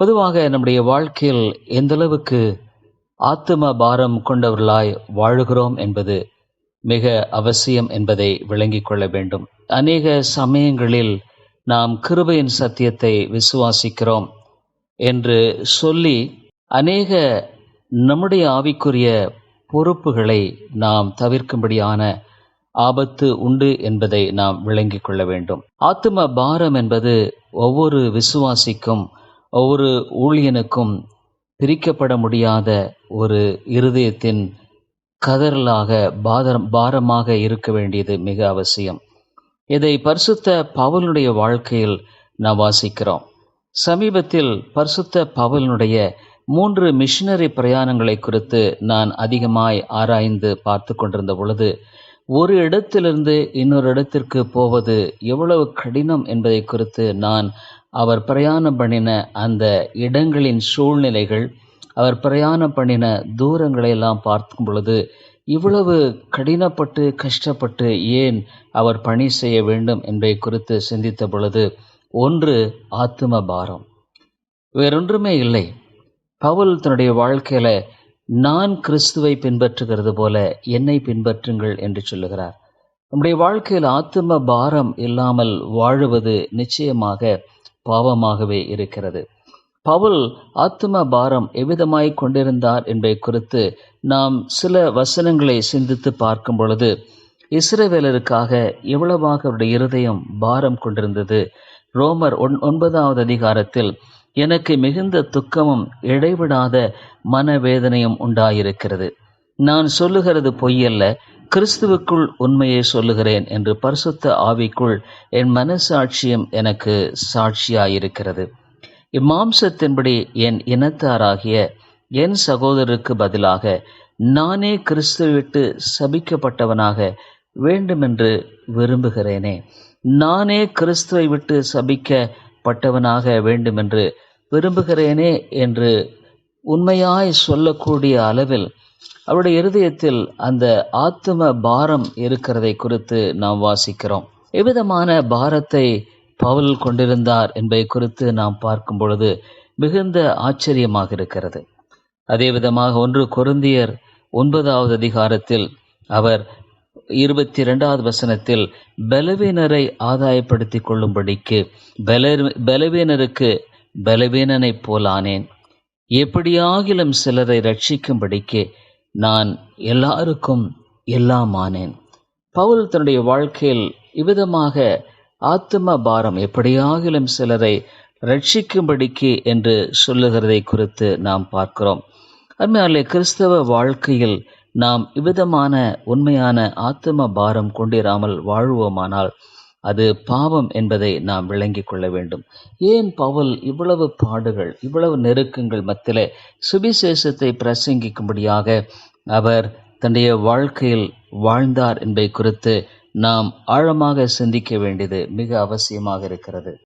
பொதுவாக நம்முடைய வாழ்க்கையில் எந்தளவுக்கு ஆத்ம ஆத்தும பாரம் கொண்டவர்களாய் வாழுகிறோம் என்பது மிக அவசியம் என்பதை விளங்கிக் கொள்ள வேண்டும். அநேக சமயங்களில் நாம் கிருபையின் சத்தியத்தை விசுவாசிக்கிறோம் என்று சொல்லி அநேக நம்முடைய ஆவிக்குரிய பொறுப்புகளை நாம் தவிர்க்கும்படியான ஆபத்து உண்டு என்பதை நாம் விளங்கிக் கொள்ள வேண்டும். ஆத்தும பாரம் என்பது ஒவ்வொரு விசுவாசிக்கும் ஒவ்வொரு ஊழியனுக்கும் பிரிக்கப்பட முடியாத ஒரு இருதயத்தின் கதறலாக பாதம் பாரமாக இருக்க வேண்டியது மிக அவசியம். இதை பரிசுத்த பவுலுடைய வாழ்க்கையில் நாம் வாசிக்கிறோம். சமீபத்தில் பரிசுத்த பவுலினுடைய மூன்று மிஷினரி பிரயாணங்களை குறித்து நான் அதிகமாய் ஆராய்ந்து பார்த்து கொண்டிருந்த பொழுது ஒரு இடத்திலிருந்து இன்னொரு இடத்திற்கு போவது எவ்வளவு கடினம் என்பதை குறித்து நான் அவர் பிரயாணம் பண்ணின அந்த இடங்களின் சூழ்நிலைகள் அவர் பிரயாணம் பண்ணின தூரங்களை எல்லாம் பார்க்கும் பொழுது இவ்வளவு கடினப்பட்டு கஷ்டப்பட்டு ஏன் அவர் பணி செய்ய வேண்டும் என்பதை குறித்து சிந்தித்த பொழுது ஒன்று ஆத்தும பாரம். வேறொன்றுமே இல்லை. பவுல் தன்னுடைய வாழ்க்கையில நான் கிறிஸ்துவை பின்பற்றுகிறது போல என்னை பின்பற்றுங்கள் என்று சொல்லுகிறார். நம்முடைய வாழ்க்கையில் ஆத்தும பாரம் இல்லாமல் வாழுவது நிச்சயமாக பாவமாகவே இருக்கிறது. பவுல் ஆத்ம பாரம் எவ்விதமாய் கொண்டிருந்தார் என்பதை குறித்து நாம் சில வசனங்களை சிந்தித்து பார்க்கும் பொழுது இஸ்ரேவேலருக்காக எவ்வளவாக அவருடைய இருதயம் பாரம் கொண்டிருந்தது. ரோமர் ஒன் ஒன்பதாவது அதிகாரத்தில் எனக்கு மிகுந்த துக்கமும் இடைவிடாத மனவேதனையும் உண்டாயிருக்கிறது. நான் சொல்லுகிறது பொய்யல்ல கிறிஸ்துவுக்குள் உண்மையை சொல்லுகிறேன் என்று பரிசுத்த ஆவிக்குள் என் மனசாட்சியம் எனக்கு சாட்சியாயிருக்கிறது. இம்மாம்சத்தின்படி என் இனத்தாராகிய என் சகோதரருக்கு பதிலாக நானே கிறிஸ்துவை விட்டு சபிக்கப்பட்டவனாக வேண்டுமென்று விரும்புகிறேனே. நானே கிறிஸ்துவை விட்டு சபிக்கப்பட்டவனாக வேண்டுமென்று விரும்புகிறேனே என்று உண்மையாய் சொல்லக்கூடிய அளவில் அவருடைய இருதயத்தில் அந்த ஆத்தும பாரம் இருக்கிறதை குறித்து நாம் வாசிக்கிறோம். எவ்விதமான பாரத்தை பவுல் கொண்டிருந்தார் என்பதை குறித்து நாம் பார்க்கும் பொழுது மிகுந்த ஆச்சரியமாக இருக்கிறது. அதே விதமாக ஒன்று கொருந்தியர் ஒன்பதாவது அதிகாரத்தில் அவர் இருபத்தி இரண்டாவது வசனத்தில் பலவீனரை ஆதாயப்படுத்திக் கொள்ளும்படிக்கு பல பலவீனருக்கு பலவீனனைப் போலானேன் எப்படியாகிலும் சிலரை ரட்சிக்கும்படிக்கு நான் எல்லாருக்கும் எல்லாம் ஆனேன் பவுல் தன்னுடைய வாழ்க்கையில் இவ்விதமாக ஆத்ம பாரம் எப்படியாகிலும் சிலரை ரட்சிக்கும்படிக்கு என்று சொல்லுகிறதை குறித்து நாம் பார்க்கிறோம். அருமையாலே கிறிஸ்தவ வாழ்க்கையில் நாம் இவ்விதமான உண்மையான ஆத்ம பாரம் கொண்டிராமல் வாழ்வோமானால் அது பாவம் என்பதை நாம் விளங்கிக் கொள்ள வேண்டும். ஏன் பவுல் இவ்வளவு பாடுகள் இவ்வளவு நெருக்கங்கள் மத்தியிலே சுபிசேஷத்தை பிரசங்கிக்கும்படியாக அவர் தன்னுடைய வாழ்க்கையில் வாழ்ந்தார் என்பதை குறித்து நாம் ஆழமாக சிந்திக்க வேண்டியது மிக அவசியமாக இருக்கிறது.